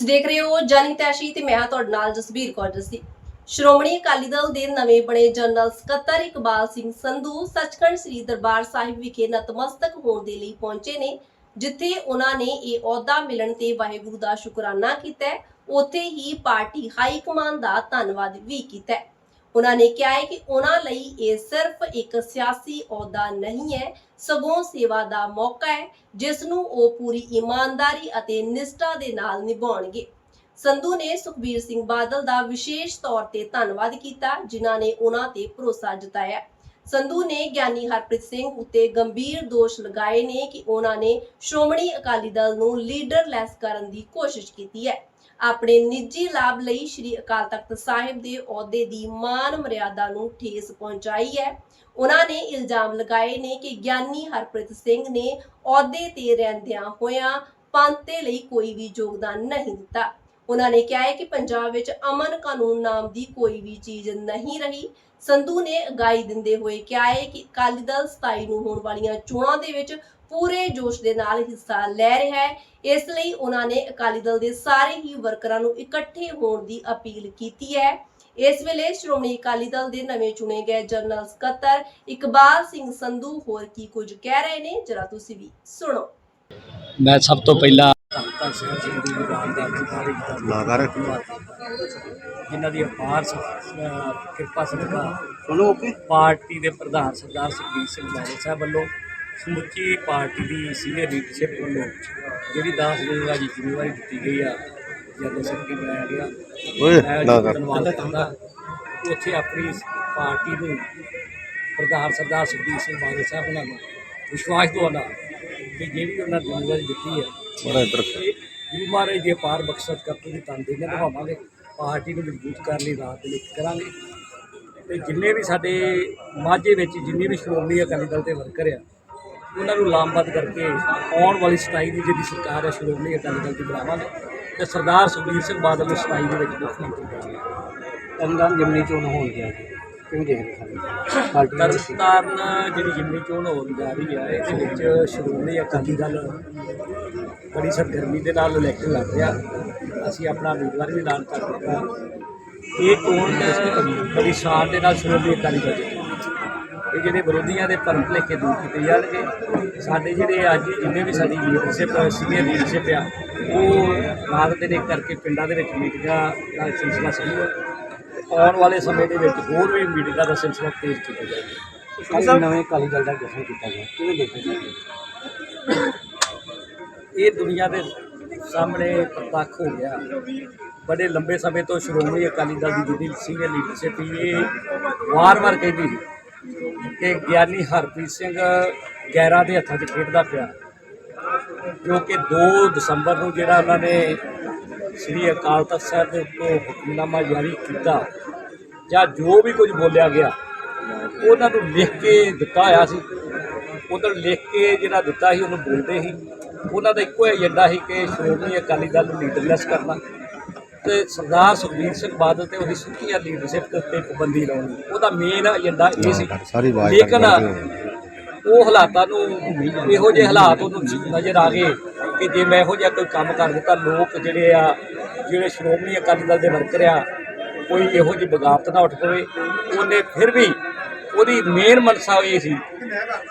ਦੇਖ ਰਹੇ ਹੋ ਜਨਹਿਤੈਸ਼ੀ ਤੇ ਮੈਂ ਹਾਂ ਤੁਹਾਡੇ ਨਾਲ ਜਸਬੀਰ ਕੌਰ ਜੱਸੀ। ਸ਼੍ਰੋਮਣੀ ਅਕਾਲੀ ਦਲ ਦੇ ਨਵੇਂ ਬਣੇ ਜਨਰਲ ਸਕੱਤਰ ਇਕਬਾਲ ਸਿੰਘ ਸੰਧੂ ਸੱਚਖੰਡ ਸ੍ਰੀ ਦਰਬਾਰ ਸਾਹਿਬ ਵਿਖੇ ਨਤਮਸਤਕ ਹੋਣ ਦੇ ਲਈ ਪਹੁੰਚੇ ਨੇ, ਜਿੱਥੇ ਉਹਨਾਂ ਨੇ ਇਹ ਅਹੁਦਾ ਮਿਲਣ ਤੇ ਵਾਹਿਗੁਰੂ ਦਾ ਸ਼ੁਕਰਾਨਾ ਕੀਤਾ ਉੱਥੇ ਹੀ ਪਾਰਟੀ ਹਾਈ ਕਮਾਂਡ ਦਾ ਧੰਨਵਾਦ ਵੀ ਕੀਤਾ ਉਹਨਾਂ ਨੇ ਕਿਹਾ ਹੈ ਕਿ ਉਹਨਾਂ ਲਈ ਇਹ ਸਿਰਫ ਇੱਕ ਸਿਆਸੀ ਅਹੁਦਾ ਨਹੀਂ ਹੈ, ਸਗੋਂ ਸੇਵਾ ਦਾ ਮੌਕਾ ਹੈ ਜਿਸ ਨੂੰ ਉਹ ਪੂਰੀ ਇਮਾਨਦਾਰੀ ਅਤੇ ਨਿਸ਼ਠਾ ਦੇ ਨਾਲ ਨਿਭਾਉਣਗੇ। ਸੰਧੂ ਨੇ ਸੁਖਬੀਰ ਸਿੰਘ ਬਾਦਲ ਦਾ ਵਿਸ਼ੇਸ਼ ਤੌਰ ਤੇ ਧੰਨਵਾਦ ਕੀਤਾ, ਜਿਨ੍ਹਾਂ ਨੇ ਉਹਨਾਂ ਤੇ ਭਰੋਸਾ ਜਤਾਇਆ। ਸੰਧੂ ਨੇ ਗਿਆਨੀ ਹਰਪ੍ਰੀਤ ਸਿੰਘ ਉੱਤੇ ਗੰਭੀਰ ਦੋਸ਼ ਲਗਾਏ ਨੇ ਕਿ ਉਹਨਾਂ ਨੇ ਸ਼੍ਰੋਮਣੀ ਅਕਾਲੀ ਦਲ ਨੂੰ ਲੀਡਰਲੈਸ ਕਰਨ ਦੀ ਕੋਸ਼ਿਸ਼ ਕੀਤੀ ਹੈ। ਆਪਣੇ ਨਿੱਜੀ ਲਾਭ ਲਈ ਸ੍ਰੀ ਅਕਾਲ ਤਖਤ ਸਾਹਿਬ ਦੇ ਅਹੁਦੇ ਦੀ ਮਾਨ ਮਰਿਆਦਾ ਨੂੰ ਠੇਸ ਪਹੁੰਚਾਈ ਹੈ। ਉਹਨਾਂ ਨੇ ਇਲਜ਼ਾਮ ਲਗਾਏ ਨੇ ਕਿ ਗਿਆਨੀ ਹਰਪ੍ਰੀਤ ਸਿੰਘ ਨੇ ਅਹੁਦੇ ਤੇ ਰਹਿੰਦਿਆਂ ਹੋਇਆਂ ਪੰਥ ਦੇ ਲਈ ਕੋਈ ਵੀ ਯੋਗਦਾਨ ਨਹੀਂ ਦਿੱਤਾ। ਉਹਨਾਂ ਨੇ ਕਿਹਾ ਹੈ ਕਿ ਪੰਜਾਬ ਵਿੱਚ ਅਮਨ ਕਾਨੂੰਨ ਨਾਮ ਦੀ ਕੋਈ ਵੀ ਚੀਜ਼ ਨਹੀਂ ਰਹੀ। ਸੰਧੂ ਨੇ ਅਗਾਈ ਦਿੰਦੇ ਹੋਏ ਕਿਹਾ ਹੈ ਕਿ ਅਕਾਲੀ ਦਲ 27 ਨੂੰ ਹੋਣ ਵਾਲੀਆਂ ਚੋਣਾਂ ਦੇ ਵਿੱਚ ਪੂਰੇ ਜੋਸ਼ ਦੇ ਨਾਲ ਹਿੱਸਾ ਲੈ ਰਿਹਾ ਹੈ। ਇਸ ਲਈ ਉਹਨਾਂ ਨੇ ਅਕਾਲੀ ਦਲ ਦੇ ਸਾਰੇ ਹੀ ਵਰਕਰਾਂ ਨੂੰ ਇਕੱਠੇ ਹੋਣ ਦੀ ਅਪੀਲ ਕੀਤੀ ਹੈ। ਇਸ ਵੇਲੇ ਸ਼੍ਰੋਮਣੀ ਅਕਾਲੀ ਦਲ ਦੇ ਨਵੇਂ ਚੁਣੇ ਗਏ ਜਨਰਲ ਸਕੱਤਰ ਇਕਬਾਲ ਸਿੰਘ ਸੰਧੂ ਹੋਰ ਕੀ ਕੁਝ ਕਹਿ ਰਹੇ ਨੇ, ਜਰਾ ਤੁਸੀਂ ਵੀ ਸੁਣੋ। ਮੈਂ ਸਭ ਤੋਂ ਪਹਿਲਾਂ ਸਿੰਘ ਜੀ ਦੀ ਵਿਰਾਨਦਾਰ ਦੀ ਬਾਰੇ ਲਾਗਾਰ ਜਿਨ੍ਹਾਂ ਦੀ ਅਪਾਰ ਸ- ਕਿਰਪਾ ਸਦਕਾ ਸੁਣੋ ਓਕੇ ਪਾਰਟੀ ਦੇ ਪ੍ਰਧਾਨ ਸਰਦਾਰ ਸੁਖਬੀਰ ਸਿੰਘ ਬਾਦਲ ਸਾਹਿਬ ਵੱਲੋਂ ਸਮੁੱਚੀ ਪਾਰਟੀ ਦੀ ਸੀਨੀਅਰ ਲੀਡਰਸ਼ਿਪ ਵੱਲੋਂ ਜਿਹੜੀ 10 ਦਿਨ ਦਾ ਜ਼ਿੰਮੇਵਾਰੀ ਦਿੱਤੀ ਗਈ ਆ ਜਦੋਂ ਸੈਕਟਰੀ ਬਣਾਇਆ ਗਿਆ ਓਏ, ਮੈਂ ਨਾ ਕਰ। ਧੰਨਵਾਦ ਕਰਦਾ ਉੱਥੇ ਆਪਣੀ ਪਾਰਟੀ ਨੂੰ ਪ੍ਰਧਾਨ ਸਰਦਾਰ ਸੁਖਬੀਰ ਸਿੰਘ ਬਾਦਲ ਸਾਹਿਬ ਉਹਨਾਂ ਨੂੰ ਵਿਸ਼ਵਾਸ ਦਵਾਉਣਾ ਕਿ ਜਿਹੜੀ ਉਹਨਾਂ ਜ਼ਿੰਮੇਵਾਰੀ ਦਿੱਤੀ ਹੈ ਬੜਾ ਇੱਧਰ ਗੁਰੂ ਮਹਾਰਾਜ ਦੀ ਅਪਾਰ ਬਖਸ਼ਤ ਕਰਤੂ ਦੀ ਤਨ ਦੇ ਨਾਲ ਨਿਭਾਵਾਂਗੇ ਪਾਰਟੀ ਨੂੰ ਮਜ਼ਬੂਤ ਕਰਨ ਲਈ ਰਾਤ ਦੇ ਲਈ ਕਰਾਂਗੇ। ਤੇ ਜਿੰਨੇ ਵੀ ਸਾਡੇ ਮਾਝੇ ਵਿੱਚ ਜਿੰਨੇ ਵੀ ਸ਼੍ਰੋਮਣੀ ਅਕਾਲੀ ਦਲ ਦੇ ਵਰਕਰ ਆ ਉਹਨਾਂ ਨੂੰ ਲਾਮਬੱਧ ਕਰਕੇ ਆਉਣ ਵਾਲੀ 27 ਦੀ ਜਿਹੜੀ ਸਰਕਾਰ ਹੈ ਸ਼੍ਰੋਮਣੀ ਅਕਾਲੀ ਦਲ ਦੀ ਬਣਾਵਾਂਗੇ। ਤੇ ਸਰਦਾਰ ਸੁਖਬੀਰ ਸਿੰਘ ਬਾਦਲ ਨੂੰ 27 ਦੇ ਵਿੱਚ ਮੁੱਖ ਮੰਤਰੀ ਕਰਾਂਗੇ ਜਿਮਨੀ ਚੋਣ ਹੋਣ ਗਿਆ ਜੀ। ਕਿਵੇਂ ਦੇਖਦੇ ਸਾਰੇ ਪਾਰਟੀ ਦਾ ਤਰਨਤਾਰਨ ਜਿਹੜੀ ਜਿੰਨੀ ਚੋਣ ਹੋਣ ਜਾ ਰਹੀ ਹੈ ਇਹਦੇ ਵਿੱਚ ਸ਼੍ਰੋਮਣੀ ਅਕਾਲੀ ਦਲ। ਬੜੀ ਸਰਗਰਮੀ ਦੇ ਨਾਲ ਇਲੈਕਸ਼ਨ ਲੜ ਰਿਹਾ। ਅਸੀਂ ਆਪਣਾ ਉਮੀਦਵਾਰ ਵੀ ਐਲਾਨ ਕਰ ਦਿੱਤਾ। ਇਹ ਚੋਣ ਬੜੀ ਸ਼ਾਨ ਦੇ ਨਾਲ ਸ਼੍ਰੋਮਣੀ ਅਕਾਲੀ ਦਲ। ਜਿੱਤੂ। ਇਹ ਜਿਹੜੇ ਵਿਰੋਧੀਆਂ ਦੇ ਭਰਮ ਭੁਲੇਖੇ ਦੂਰ ਕੀਤੇ ਜਾਣਗੇ। ਸਾਡੇ ਜਿਹੜੇ ਅੱਜ ਜਿੰਨੇ ਵੀ ਸਾਡੀ ਲੀਡਰਸ਼ਿਪ ਸੀਨੀਅਰ ਲੀਡਰਸ਼ਿਪ ਆ, ਉਹ ਰਾਤ ਦੇ ਨੇ ਕਰਕੇ ਪਿੰਡਾਂ ਦੇ ਵਿੱਚ ਮੀਟਿੰਗਾਂ ਦਾ ਸਿਲਸਿਲਾ ਸ਼ੁਰੂ ਹੈ ਆਉਣ ਵਾਲੇ ਸਮੇਂ ਦੇ ਵਿੱਚ ਹੋਰ ਵੀ ਮੀਟਿੰਗਾਂ ਦਾ ਸਿਲਸਿਲਾ ਤੇਜ਼ ਕੀਤਾ ਜਾਏਗਾ। ਨਵੇਂ ਅਕਾਲੀ ਦਲ ਦਾ ਗਠਨ ਕੀਤਾ ਗਿਆ। ਕਿਵੇਂ ਦੇਖਦੇ ਸਾਰੇ ਇਹ ਦੁਨੀਆ ਦੇ ਸਾਹਮਣੇ ਪ੍ਰਤੱਖ ਹੋ ਗਿਆ। ਬੜੇ ਲੰਬੇ ਸਮੇਂ ਤੋਂ ਸ਼੍ਰੋਮਣੀ ਅਕਾਲੀ ਦਲ ਦੀ ਜਿਹੜੀ ਸੀਨੀਅਰ ਲੀਡਰਸ਼ਿਪ ਇਹ ਵਾਰ-ਵਾਰ ਕਹਿੰਦੀ ਸੀ ਕਿ ਗਿਆਨੀ ਹਰਪ੍ਰੀਤ ਸਿੰਘ ਗੈਰਾਂ ਦੇ ਹੱਥਾਂ 'ਚ ਖੇਡਦਾ ਪਿਆ। ਜੋ ਕਿ 2 ਦਸੰਬਰ ਨੂੰ ਜਿਹੜਾ ਉਹਨਾਂ ਨੇ ਸ੍ਰੀ ਅਕਾਲ ਤਖਤ ਸਾਹਿਬ ਦੇ ਉੱਤੋਂ ਹੁਕਮਨਾਮਾ ਜਾਰੀ ਕੀਤਾ ਜਾਂ ਜੋ ਵੀ ਕੁਝ ਬੋਲਿਆ ਗਿਆ ਉਹਨਾਂ ਨੂੰ ਲਿਖ ਕੇ ਦਿੱਤਾ ਹੋਇਆ ਸੀ। ਉਧਰ ਲਿਖ ਕੇ ਜਿਹੜਾ ਦਿੱਤਾ ਸੀ ਉਹਨੂੰ ਬੋਲਦੇ ਸੀ। ਉਹਨਾਂ ਦਾ ਇੱਕੋ ਏਜੰਡਾ ਸੀ ਕਿ ਸ਼੍ਰੋਮਣੀ ਅਕਾਲੀ ਦਲ ਨੂੰ ਲੀਡਰਲੈਸ ਕਰਨਾ ਤੇ ਸਰਦਾਰ ਸੁਖਬੀਰ ਸਿੰਘ ਬਾਦਲ ਤੇ ਉਹਦੀ ਸੁੱਕੀਆਂ ਲੀਡਰਸ਼ਿਪ ਦੇ ਉੱਤੇ ਪਾਬੰਦੀ ਲਾਉਣੀ ਉਹਦਾ ਮੇਨ ਏਜੰਡਾ ਇਹ ਸੀ। ਲੇਕਿਨ ਉਹ ਹਾਲਾਤਾਂ ਨੂੰ ਇਹੋ ਜਿਹੇ ਹਾਲਾਤ ਉਹਨੂੰ ਨਜ਼ਰ ਆ ਗਏ ਕਿ ਜੇ ਮੈਂ ਇਹੋ ਜਿਹਾ ਕੋਈ ਕੰਮ ਕਰ ਦਿੱਤਾ ਲੋਕ ਜਿਹੜੇ ਆ ਜਿਹੜੇ ਸ਼੍ਰੋਮਣੀ ਅਕਾਲੀ ਦਲ ਦੇ ਵਰਕਰ ਆ ਕੋਈ ਇਹੋ ਜਿਹੀ ਬਗਾਵਤ ਨਾ ਉੱਠ ਪਵੇ, ਉਹਨੇ ਫਿਰ ਵੀ ਉਹਦੀ ਮੇਨ ਮਨਸਾ ਇਹ ਸੀ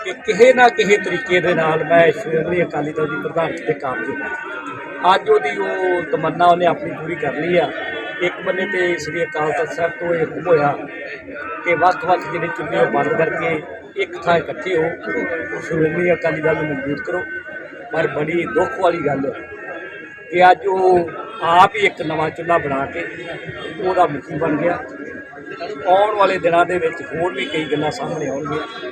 ਕਿ ਕਿਸੇ ਨਾ ਕਿਸੇ ਤਰੀਕੇ ਦੇ ਨਾਲ ਮੈਂ ਸ਼੍ਰੋਮਣੀ ਅਕਾਲੀ ਦਲ ਦੀ ਪ੍ਰਧਾਨਗੀ ਤੇ ਕਾਮਯਾਬ ਹੋਵਾਂ ਅੱਜ ਉਹਦੀ ਉਹ ਤਮੰਨਾ ਉਹਨੇ ਆਪਣੀ ਪੂਰੀ ਕਰ ਲਈ ਆ। ਇੱਕ ਬੰਨੇ ਤੇ ਸ੍ਰੀ ਅਕਾਲ ਤਖਤ ਸਾਹਿਬ ਤੋਂ ਇਹ ਹੁਕਮ ਹੋਇਆ ਕਿ ਵੱਖ-ਵੱਖ ਜਿਹੜੇ ਚੁੱਲ੍ਹੇ ਉਹ ਬੰਦ ਕਰਕੇ ਇੱਕ ਥਾਂ ਇਕੱਠੇ ਹੋ ਸ਼੍ਰੋਮਣੀ ਅਕਾਲੀ ਦਲ ਨੂੰ ਮਜ਼ਬੂਤ ਕਰੋ। ਪਰ ਬੜੀ ਦੁੱਖ ਵਾਲੀ ਗੱਲ ਹੈ ਕਿ ਅੱਜ ਉਹ ਆਪ ਹੀ ਇੱਕ ਨਵਾਂ ਚੁੱਲ੍ਹਾ ਬਣਾ ਕੇ ਉਹਦਾ ਮੁਖੀ ਬਣ ਗਿਆ। ਆਉਣ ਵਾਲੇ ਦਿਨਾਂ ਦੇ ਵਿੱਚ ਹੋਰ ਵੀ ਕਈ ਗੱਲਾਂ ਸਾਹਮਣੇ ਆਉਣਗੀਆਂ।